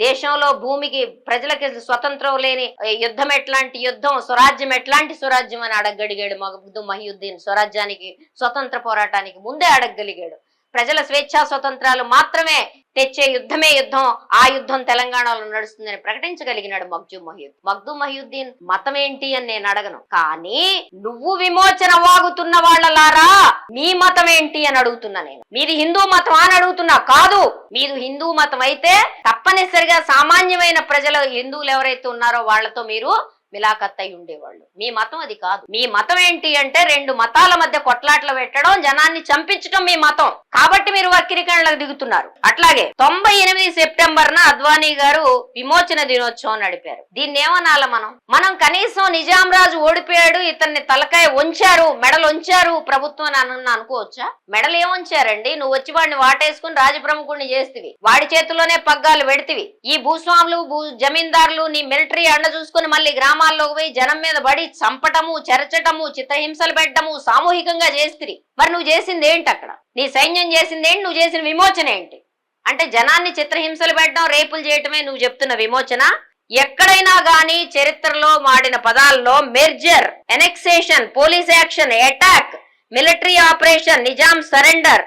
దేశంలో భూమికి ప్రజలకి స్వతంత్రం లేని యుద్ధం ఎట్లాంటి యుద్ధం స్వరాజ్యం ఎట్లాంటి స్వరాజ్యం అని అడగగలిగాడు మహబూద్ మహియుద్దీన్. స్వరాజ్యానికి స్వతంత్ర పోరాటానికి ముందే అడగగలిగాడు. ప్రజల స్వేచ్ఛా స్వతంత్రాలు మాత్రమే తెచ్చే యుద్ధమే యుద్ధం. ఆ యుద్ధం తెలంగాణలో నడుస్తుందని ప్రకటించగలిగినాడు మగ్జూ మహియుద్ మగ్దూ మహియుద్దీన్ మతం ఏంటి అని నేను అడగను. కానీ నువ్వు విమోచన వాగుతున్న వాళ్ళలారా? మీ మతం ఏంటి అని అడుగుతున్నా నేను. మీది హిందూ మతం అని అడుగుతున్నా. కాదు మీరు హిందూ మతం అయితే తప్పనిసరిగా సామాన్యమైన ప్రజలు హిందువులు ఎవరైతే ఉన్నారో వాళ్ళతో మీరు మిలాఖత్ అయి ఉండేవాళ్ళు. మీ మతం అది కాదు. మీ మతం ఏంటి అంటే రెండు మతాల మధ్య కొట్లాట్లు పెట్టడం జనాన్ని చంపించడం మీ మతం. కాబట్టి మీరు వక్రీకరణలకు దిగుతున్నారు. అట్లాగే తొంభై ఎనిమిది సెప్టెంబర్ న అద్వానీ గారు విమోచన దినోత్సవం నడిపారు. దీన్ని ఏమనాల మనం? మనం కనీసం నిజాం రాజు ఓడిపోయాడు ఇతన్ని తలకాయ ఉంచారు మెడలు ఉంచారు ప్రభుత్వం అని అనుకోవచ్చా? మెడలు ఏం ఉంచారండి నువ్వు వచ్చి వాడిని వాటేసుకుని రాజప్రముఖుడిని చేస్తివి. వాడి చేతిలోనే పగ్గాలు పెడితివి. ఈ భూస్వాములు భూ జమీందారులు నీ మిలిటరీ అండ చూసుకుని మళ్ళీ గ్రామాల్లోకి పోయి జనం మీద పడి చంపటము చెరచటము చిత్తహింసలు పెట్టడము సామూహికంగా చేస్తిరి మరి నువ్వు చేసింది ఏంటి అక్కడ? నీ సైన్యం చేసింది ఏంటి? నువ్వు చేసిన విమోచన ఏంటి? అంటే జనాన్ని చిత్రహింసలు పెట్టడం రేపులు చేయటమే నువ్వు చెప్తున్న విమోచన? ఎక్కడైనా గాని చరిత్రలో మాడిన పదాల్లో merger annexation police action attack military operation Nizam surrender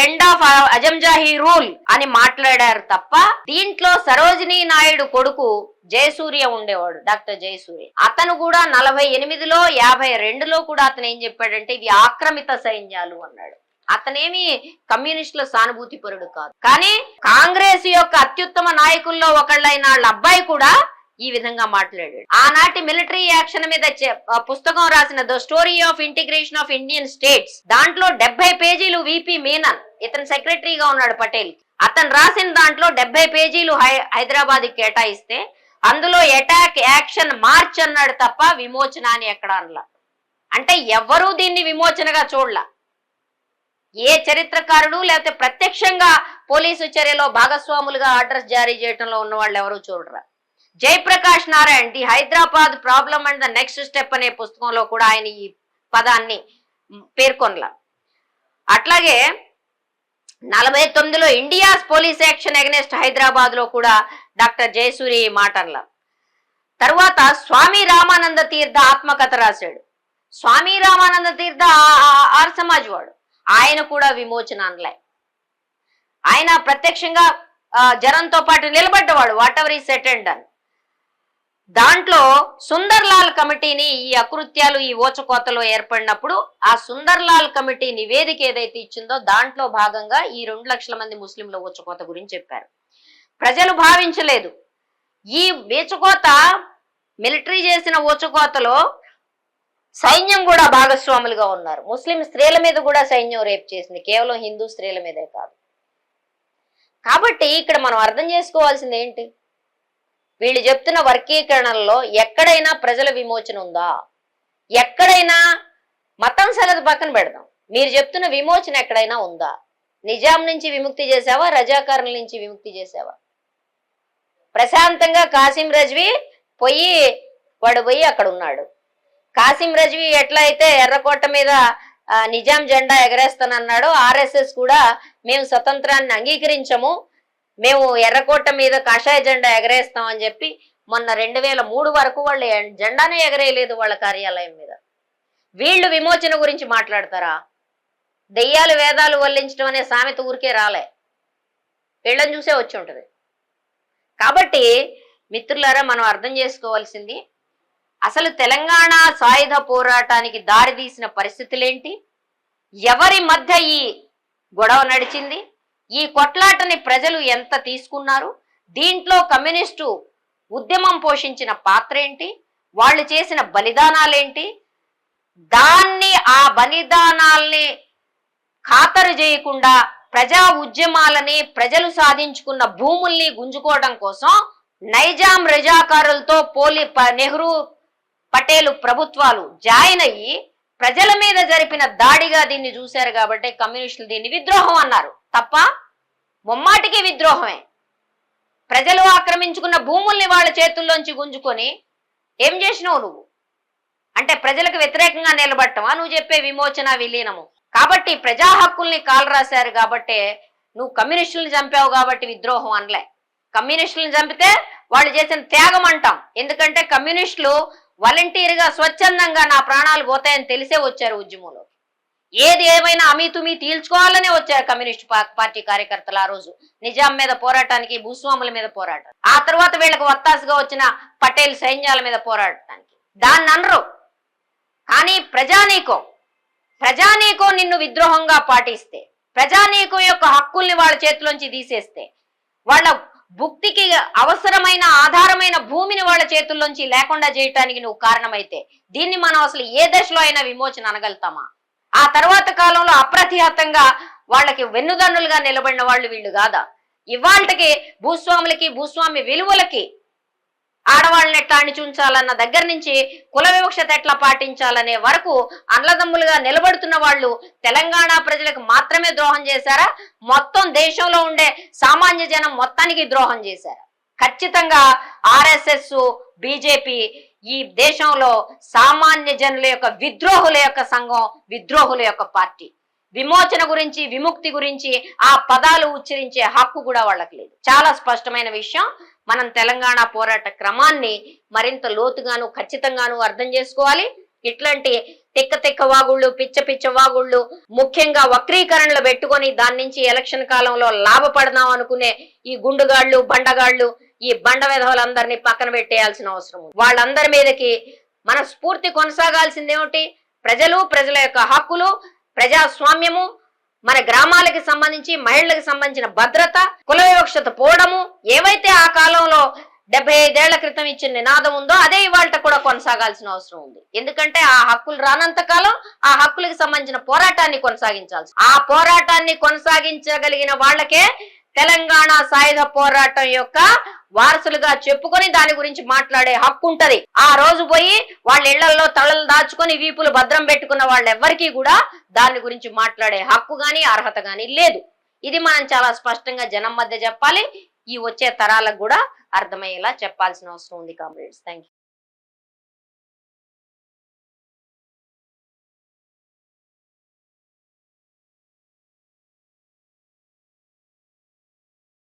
end of Asafjahi rule అని మాట్లాడారు తప్ప దీంట్లో సరోజినీ నాయుడు కొడుకు జయసూర్య ఉండేవాడు డాక్టర్ జయసూర్య. అతను కూడా నలభై ఎనిమిదిలో యాభై రెండులో కూడా అతను ఏం చెప్పాడంటే ఇవి ఆక్రమిత సైన్యాలు అన్నాడు. అతనేమి కమ్యూనిస్టుల సానుభూతి పరుడు కాదు. కానీ కాంగ్రెస్ యొక్క అత్యుత్తమ నాయకుల్లో ఒకళ్ళైన వాళ్ళ అబ్బాయి కూడా ఈ విధంగా మాట్లాడాడు. ఆనాటి మిలిటరీ యాక్షన్ మీద పుస్తకం రాసిన the story of integration of Indian states దాంట్లో డెబ్బై పేజీలు విపి మీనన్ ఇతను సెక్రటరీగా ఉన్నాడు పటేల్ అతను రాసిన దాంట్లో డెబ్బై పేజీలు హై- హైదరాబాద్ కేటాయిస్తే అందులో అటాక్ యాక్షన్ మార్చ్ అన్నాడు తప్ప విమోచన అని ఎక్కడ అనలా. అంటే ఎవ్వరూ దీన్ని విమోచనగా చూడలా. ఏ చరిత్రకారుడు లేకపోతే ప్రత్యక్షంగా పోలీసు చర్యలో భాగస్వాములుగా ఆర్డర్స్ జారీ చేయడంలో ఉన్న వాళ్ళు ఎవరూ చూడరా. Jayaprakash Narayan the Hyderabad problem and the next step అనే పుస్తకంలో కూడా ఆయన ఈ పదాన్ని పేర్కొనలా. అట్లాగే నలభై తొమ్మిదిలో ఇండియాస్ పోలీస్ యాక్షన్ అగెనెస్ట్ హైదరాబాద్లో కూడా డాక్టర్ జయసూరి మాటర్ల. తర్వాత స్వామి రామానంద తీర్థ ఆత్మకథ రాశాడు. స్వామి రామానంద తీర్థ ఆర్ సమాజ్ వాడు ఆయన కూడా విమోచన అనలే ఆయన ప్రత్యక్షంగా ఆ, జనంతో పాటు నిలబడ్డవాడు whatever is said and done దాంట్లో సుందర్లాల్ కమిటీని ఈ అకృత్యాలు ఈ ఓచకోతలో ఏర్పడినప్పుడు ఆ సుందర్లాల్ కమిటీ నివేదిక ఏదైతే ఇచ్చిందో దాంట్లో భాగంగా ఈ రెండు లక్షల మంది ముస్లింల ఓచకోత గురించి చెప్పారు. ప్రజలు భావించలేదు. ఈ వేచుకోత మిలిటరీ చేసిన ఓచుకోతలో సైన్యం కూడా భాగస్వాములుగా ఉన్నారు. ముస్లిం స్త్రీల మీద కూడా సైన్యం రేప్ చేసింది. కేవలం హిందూ స్త్రీల మీదే కాదు. కాబట్టి ఇక్కడ మనం అర్థం చేసుకోవాల్సింది ఏంటి? వీళ్ళు చెప్తున్న వర్గీకరణలో ఎక్కడైనా ప్రజల విమోచన ఉందా? ఎక్కడైనా మతం సలది పక్కన పెడదాం. మీరు చెప్తున్న విమోచన ఎక్కడైనా ఉందా? నిజాం నుంచి విముక్తి చేసావా? రజాకారుల నుంచి విముక్తి చేసావా? ప్రశాంతంగా కాసిం రజ్వి పోయి వాడు పోయి అక్కడ ఉన్నాడు. కాసిం రజ్వి ఎట్లా అయితే ఎర్రకోట మీద నిజాం జెండా ఎగరేస్తానన్నాడో ఆర్ఎస్ఎస్ కూడా మేము స్వతంత్రాన్ని అంగీకరించము. మేము ఎర్రకోట మీద కాషాయ జెండా ఎగరేస్తాం అని చెప్పి మొన్న రెండు వేల మూడు వరకు వాళ్ళు జెండానే ఎగరేయలేదు వాళ్ళ కార్యాలయం మీద. వీళ్ళు విమోచన గురించి మాట్లాడతారా? దెయ్యాలు వేదాలు వల్లించడం అనే సామెత ఊరికే రాలే. వీళ్ళని చూసే వచ్చి ఉంటుంది. కాబట్టి మిత్రులారా మనం అర్థం చేసుకోవాల్సింది అసలు తెలంగాణ సాయుధ పోరాటానికి దారితీసిన పరిస్థితులేంటి? ఎవరి మధ్య ఈ గొడవ నడిచింది? ఈ కొట్లాటని ప్రజలు ఎంత తీసుకున్నారు? దీంట్లో కమ్యూనిస్టు ఉద్యమం పోషించిన పాత్ర ఏంటి? వాళ్ళు చేసిన బలిదానాలేంటి? దాన్ని ఆ బలిదానాల్ని ఖాతరు చేయకుండా ప్రజా ఉద్యమాలని ప్రజలు సాధించుకున్న భూముల్ని గుంజుకోవడం కోసం నైజాం రజాకారులతో పోలి ప- నెహ్రూ పటేలు ప్రభుత్వాలు జాయిన్ అయ్యి ప్రజల మీద జరిపిన దాడిగా దీన్ని చూశారు కాబట్టి కమ్యూనిస్టులు దీన్ని విద్రోహం అన్నారు. తప్ప ముమ్మాటికి విద్రోహమే. ప్రజలు ఆక్రమించుకున్న భూముల్ని వాళ్ళ చేతుల్లోంచి గుంజుకొని ఏం చేసినావు నువ్వు? అంటే ప్రజలకు వ్యతిరేకంగా నిలబడటమా? నువ్వు చెప్పే విమోచన విలీనము. కాబట్టి ప్రజా హక్కుల్ని కాలు రాశారు కాబట్టే నువ్వు కమ్యూనిస్టులను చంపావు కాబట్టి విద్రోహం అనలే. కమ్యూనిస్టులను చంపితే వాళ్ళు చేసిన త్యాగం అంటాం. ఎందుకంటే కమ్యూనిస్టులు వాలంటీర్గా స్వచ్ఛందంగా నా ప్రాణాలు పోతాయని తెలిసే వచ్చారు ఉద్యమంలో ఏది ఏమైనా అమీతుమీ తీల్చుకోవాలనే వచ్చారు కమ్యూనిస్ట్ పార్టీ కార్యకర్తలు ఆ రోజు. నిజాం మీద పోరాటానికి భూస్వాముల మీద పోరాటం. ఆ తర్వాత వీళ్ళకి వత్తాసుగా వచ్చిన పటేల్ సైన్యాల మీద పోరాడటానికి దాన్ని అనరు. కానీ ప్రజానీకం ప్రజానీకం నిన్ను విద్రోహంగా పాటిస్తే ప్రజానీకం యొక్క హక్కుల్ని వాళ్ళ చేతిలోంచి తీసేస్తే వాళ్ళ భుక్తికి అవసరమైన ఆధారమైన భూమిని వాళ్ళ చేతుల్లోంచి లేకుండా చేయటానికి నువ్వు కారణమైతే దీన్ని మనం అసలు ఏ దశలో అయినా విమోచన అనగలుగుతామా? ఆ తర్వాత కాలంలో అప్రతిహతంగా వాళ్ళకి వెన్నుదన్నులుగా నిలబడిన వాళ్ళు వీళ్ళు కాదా? ఇవాళకి భూస్వాములకి భూస్వామి విలువలకి ఆడవాళ్ళని ఎట్లా అణిచుంచాలన్న దగ్గర నుంచి కుల వివక్షత ఎట్లా పాటించాలనే వరకు అన్నదమ్ములుగా నిలబడుతున్న వాళ్ళు తెలంగాణ ప్రజలకు మాత్రమే ద్రోహం చేశారా? మొత్తం దేశంలో ఉండే సామాన్య జనం మొత్తానికి ద్రోహం చేశారు? ఖచ్చితంగా ఆర్ఎస్ఎస్ బీజేపీ ఈ దేశంలో సామాన్య జనుల యొక్క విద్రోహుల యొక్క సంఘం విద్రోహుల యొక్క పార్టీ. విమోచన గురించి విముక్తి గురించి ఆ పదాలు ఉచ్చరించే హక్కు కూడా వాళ్ళకి లేదు. చాలా స్పష్టమైన విషయం. మనం తెలంగాణ పోరాట క్రమాన్ని మరింత లోతుగాను ఖచ్చితంగాను అర్థం చేసుకోవాలి. ఇట్లాంటి తిక్క తిక్క వాగుళ్ళు పిచ్చ పిచ్చ వాగుళ్ళు ముఖ్యంగా వక్రీకరణలు పెట్టుకొని దాని నుంచి ఎలక్షన్ కాలంలో లాభపడదాం అనుకునే ఈ గుండుగాళ్ళు బండగాళ్ళు ఈ బండ విధవులందరినీ పక్కన పెట్టేయాల్సిన అవసరం వాళ్ళందరి మీదకి మన స్ఫూర్తి కొనసాగాల్సిందేమిటి? ప్రజలు ప్రజల యొక్క హక్కులు ప్రజాస్వామ్యము మన గ్రామాలకి సంబంధించి మహిళలకు సంబంధించిన భద్రత కుల వివక్షత పోవడము ఏవైతే ఆ కాలంలో డెబ్బై ఐదేళ్ళ క్రితం ఇచ్చిన నినాదం ఉందో అదే ఇవాళ కూడా కొనసాగాల్సిన అవసరం ఉంది. ఎందుకంటే ఆ హక్కులు రానంత కాలం ఆ హక్కులకు సంబంధించిన పోరాటాన్ని కొనసాగించాల్సి ఆ పోరాటాన్ని కొనసాగించగలిగిన వాళ్ళకే తెలంగాణ సాయుధ పోరాటం యొక్క వారసులుగా చెప్పుకొని దాని గురించి మాట్లాడే హక్కు ఉంటది. ఆ రోజు పోయి వాళ్ళ ఇళ్ళలో తలలు దాచుకొని వీపులు భద్రం పెట్టుకున్న వాళ్ళెవ్వరికీ కూడా దాని గురించి మాట్లాడే హక్కు గాని అర్హత గాని లేదు. ఇది మనం చాలా స్పష్టంగా జనం మధ్య చెప్పాలి. ఈ వచ్చే తరాలకు కూడా అర్థమయ్యేలా చెప్పాల్సిన అవసరం ఉంది కామ్రేడ్స్. థ్యాంక్